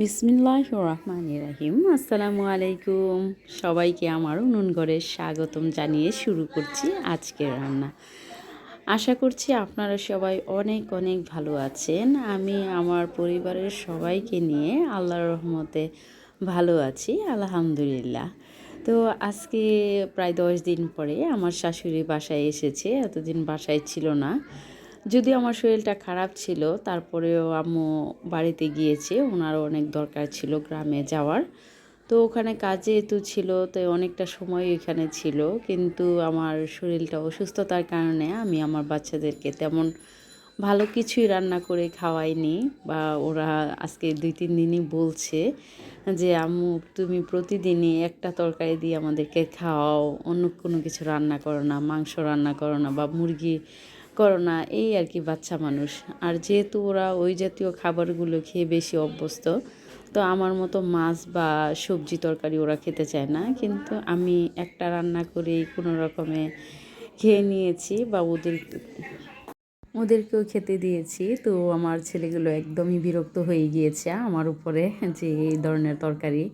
বিসমিল্লাহ রহমান রাহিম। আসসালামু আলাইকুম। সবাইকে আমার উনুন ঘরে স্বাগতম জানিয়ে শুরু করছি আজকের রান্না। আশা করছি আপনারা সবাই অনেক অনেক ভালো আছেন। আমি আমার পরিবারের সবাইকে নিয়ে আল্লাহর রহমতে ভালো আছি, আলহামদুলিল্লাহ। তো আজকে প্রায় দশ দিন পরে আমার শাশুড়ি বাসায় এসেছে। এতদিন বাসায় ছিল না। যদিও আমার শরীরটা খারাপ ছিল, তারপরেও আম্মু বাড়িতে গিয়েছে, ওনারও অনেক দরকার ছিল গ্রামে যাওয়ার। তো ওখানে কাজে যেহেতু ছিল, তো অনেকটা সময় এখানে ছিল, কিন্তু আমার শরীরটা অসুস্থতার কারণে আমি আমার বাচ্চাদেরকে তেমন ভালো কিছুই রান্না করে খাওয়াইনি, বা ওরা আজকে দুই, তিন দিনই বলছে যে, আম্মু, তুমি প্রতিদিনই একটা তরকারি দিয়ে আমাদেরকে খাওয়াও, অন্য কোনো কিছু রান্না করো না, মাংস রান্না করো না, বা মুরগি করো না, এই আর কি বাচ্চা মানুষ। আর যেহেতু ওরা ওই জাতীয় খাবারগুলো খেয়ে বেশি অভ্যস্ত, তো আমার মতো মাছ বা সবজি তরকারি ওরা খেতে চায় না। কিন্তু আমি একটা রান্না করেই কোনো রকমে খেয়ে নিয়েছি বা ওদের, ওদেরকেও খেতে দিয়েছি। তো আমার ছেলেগুলো একদমই বিরক্ত হয়ে গিয়েছে আমার উপরে যে এই ধরনের তরকারি।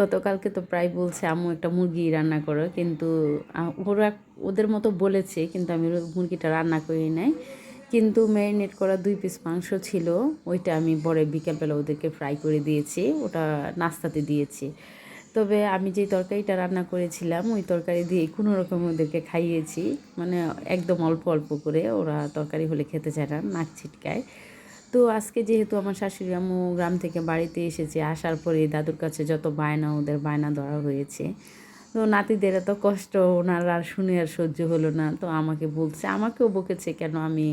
গতকালকে তো প্রায় বলছে, আম্মু একটা মুরগি রান্না করো। কিন্তু ওরা ওদের মতো বলেছে, কিন্তু আমি মুরগিটা রান্না করি নাই। কিন্তু ম্যারিনেট করা দুই পিস মাংস ছিল, ওইটা আমি পরে বিকেলবেলা ওদেরকে ফ্রাই করে দিয়েছি, ওটা নাস্তাতে দিয়েছি। তবে আমি যে তরকারিটা রান্না করেছিলাম, ওই তরকারি দিয়ে কোনো রকম ওদেরকে খাইয়েছি। মানে একদম অল্প অল্প করে ওরা তরকারি হলে খেতে চায় না, নাক ছিটকায়। তো আজকে যেহেতু আমার শাশুড়ি আম্মু গ্রাম থেকে বাড়িতে এসেছে, আসার পরে দাদুর কাছে যত বায়না, ওদের বায়না ধরা হয়েছে। তো নাতিদের এত কষ্ট, ওনার আর শুনে আর সহ্য হলো না। তো আমাকে বলছে, আমাকেও বকেছে, কেন আমি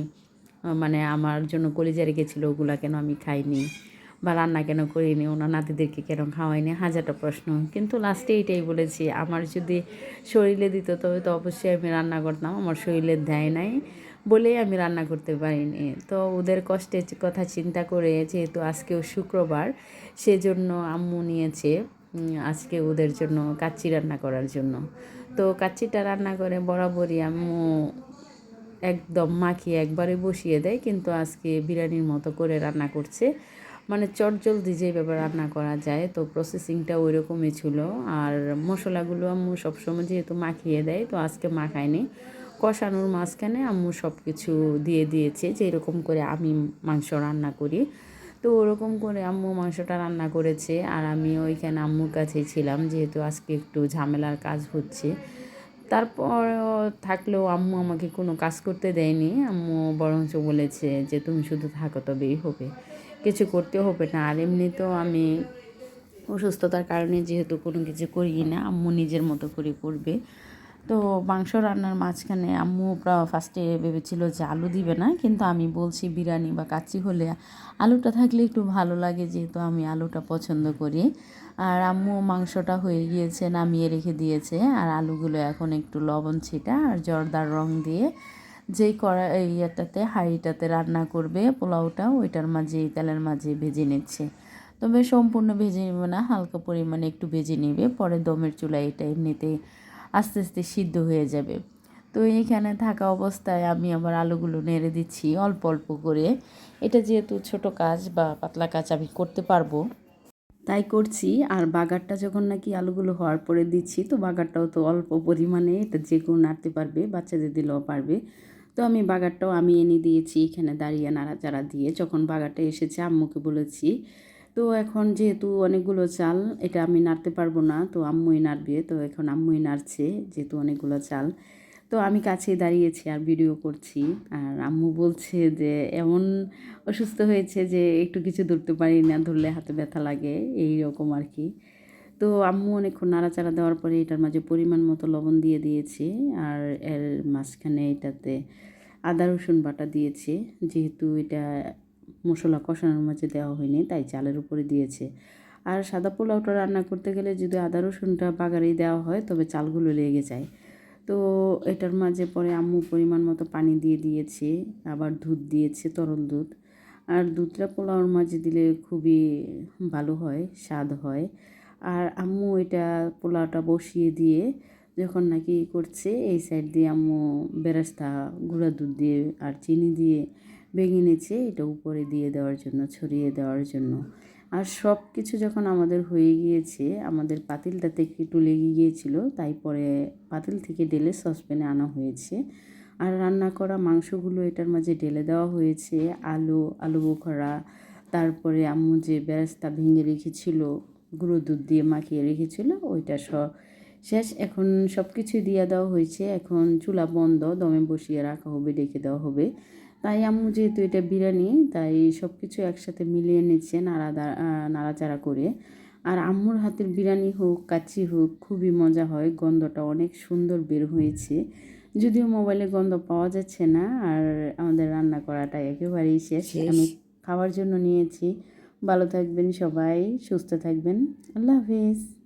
মানে আমার জন্য কলিজা গেছিল ওগুলা কেন আমি খাইনি বা রান্না কেন করিনি? ওনার নাতিদেরকে কেন খাওয়াইনি? হাজারটা প্রশ্ন। কিন্তু লাস্টে এইটাই বলেছি, আমার যদি শরীরে দিত তবে তো অবশ্যই আমি রান্না করতাম আমার শরীরে দেয় নাই। বলেই আমি রান্না করতে পারিনি। তো ওদের কষ্টের কথা চিন্তা করে যেহেতু আজকেও শুক্রবার, সেজন্য আম্মু নিয়েছে আজকে ওদের জন্য কাচ্চি রান্না করার জন্য। তো কাচ্চিটা রান্না করে বরাবরই আম্মু একদম মাখিয়ে একবারে বসিয়ে দেয়, কিন্তু আজকে বিরিয়ানির মতো করে রান্না করছে। মানে চটজলদি যেভাবে রান্না করা যায়, তো প্রসেসিংটা ওই রকমই ছিল। আর মশলাগুলো আম্মু সবসময় যেহেতু মাখিয়ে দেয়, তো আজকে মাখায়নি। কষানোর মাঝখানে আম্মু সব কিছু দিয়ে দিয়েছে যে এরকম করে আমি মাংস রান্না করি। তো ওরকম করে আম্মু মাংসটা রান্না করেছে আর আমি ওইখানে আম্মুর কাছেই ছিলাম যেহেতু আজকে একটু ঝামেলার কাজ হচ্ছে। তারপর থাকলেও আম্মু আমাকে কোনো কাজ করতে দেয়নি। আম্মু বরঞ্চ বলেছে যে, তুমি শুধু থাকো তবেই হবে। কিছু করতে হবে না। আর এমনিতেও আমি অসুস্থতার কারণে যেহেতু কোনো কিছু করি না আম্মু নিজের মতো করে করবে। তো মাংস রান্নার মাঝখানে আম্মু ফার্স্টে ভেবেছিল যে আলু দিবে না, কিন্তু আমি বলছি বিরিয়ানি বা কাচ্চি হলে আলুটা থাকলে একটু ভালো লাগে যেহেতু আমি আলুটা পছন্দ করি। আর আম্মু মাংসটা হয়ে গিয়েছে, নামিয়ে রেখে দিয়েছে, আর আলুগুলো এখন একটু লবণ ছিটা আর জর্দার রং দিয়ে যেই কড়া ইয়েটাতে, হাঁড়িটাতে রান্না করবে, পোলাওটা ওইটার মাঝে তেলের মাঝে ভেজে নিচ্ছে। তবে সম্পূর্ণ ভেজে নেবে না, হালকা পরিমাণে একটু ভেজে নেবে, পরে দমের চুলায় এটা এমনিতে আস্তে আস্তে সিদ্ধ হয়ে যাবে। তো এইখানে থাকা অবস্থায় আমি আবার আলুগুলো নেড়ে দিচ্ছি অল্প অল্প করে। এটা যেহেতু ছোট কাজ বা পাতলা কাজ আমি করতে পারব, তাই করছি। আর বাগারটা যখন নাকি আলুগুলো হওয়ার পরে দিচ্ছি, তো বাগারটাও তো অল্প পরিমাণে এটা যে কেউ নাড়তে পারবে, বাচ্চাদের দিলেও পারবে। তো আমি বাগারটাও আমি এনে দিয়েছি, এখানে দাঁড়িয়ে নাড়া নাড়াচাড়া দিয়ে। যখন বাগারটা এসেছে, আম্মুকে বলেছি তো এখন যেহেতু অনেকগুলো চাল, এটা আমি নাড়তে পারব না, তো আম্মুই নাড়বে, তো এখন আম্মুই নাড়ছে যেহেতু অনেকগুলো চাল। তো আমি কাছেই দাঁড়িয়েছি আর ভিডিও করছি, আর আম্মু বলছে যে এমন অসুস্থ হয়েছে যে একটু কিছু ধরতে পারি না, ধরলে হাতে ব্যথা লাগে, এই রকম আর কি। তো আম্মু অনেকক্ষণ নাড়াচাড়া দেওয়ার পরে এটার মাঝে পরিমাণ মতো লবণ দিয়ে দিয়েছি, আর এর মাঝখানে এটাতে আদা রসুন বাটা দিয়েছে, যেহেতু এটা মশলা কষানোর মাঝে দেওয়া হয়নি, তাই চালের উপরে দিয়েছে। আর সাদা পোলাওটা রান্না করতে গেলে যদি আদা রসুনটা বাগারেই দেওয়া হয়, তবে চালগুলো লেগে যায়। তো এটার মাঝে পরে আম্মু পরিমাণ মতো পানি দিয়ে দিয়েছে, আবার দুধ দিয়েছে, তরল দুধ। আর দুধটা পোলাওর মাঝে দিলে খুবই ভালো হয়, স্বাদ হয়। আর আম্মু এটা পোলাওটা বসিয়ে দিয়ে যখন নাকি করছে, এই সাইড দিয়ে আম্মু বেরাস্তা, গুঁড়া দুধ দিয়ে আর চিনি দিয়ে ভেঙে নিচ্ছে, এটা উপরে দিয়ে দেওয়ার জন্য, ছড়িয়ে দেওয়ার জন্য। আর সব কিছু যখন আমাদের হয়ে গিয়েছে, আমাদের পাতিলটাতে একটু লেগে গিয়েছিল, তাই পরে পাতিল থেকে ঢেলে সসপ্যানে আনা হয়েছে। আর রান্না করা মাংসগুলো এটার মাঝে ঢেলে দেওয়া হয়েছে, আলু আলু বোখরা, তারপরে আম্মু যে বেরেস্তা ভেঙে রেখেছিল, গুঁড়ো দুধ দিয়ে মাখিয়ে রেখেছিল, ওইটা সব শেষ। এখন সব কিছু দিয়ে দেওয়া হয়েছে, এখন চুলা বন্ধ, দমে বসিয়ে রাখা হবে ডেকে দেওয়া হবে। তাই আম্মু যেহেতু এটা বিরিয়ানি তাই সব কিছু একসাথে মিলিয়ে নিচ্ছে নাড়া নাড়াচাড়া করে। আর আম্মুর হাতের বিরিয়ানি হোক কাচ্চি হোক খুবই মজা হয় গন্ধটা অনেক সুন্দর বের হয়েছে। যদিও মোবাইলে গন্ধ পাওয়া যাচ্ছে না আর আমাদের রান্না করাটা একেবারেই শেষ। আমি খাওয়ার জন্য নিয়েছি। ভালো থাকবেন সবাই সুস্থ থাকবেন। আল্লাহ হাফিজ।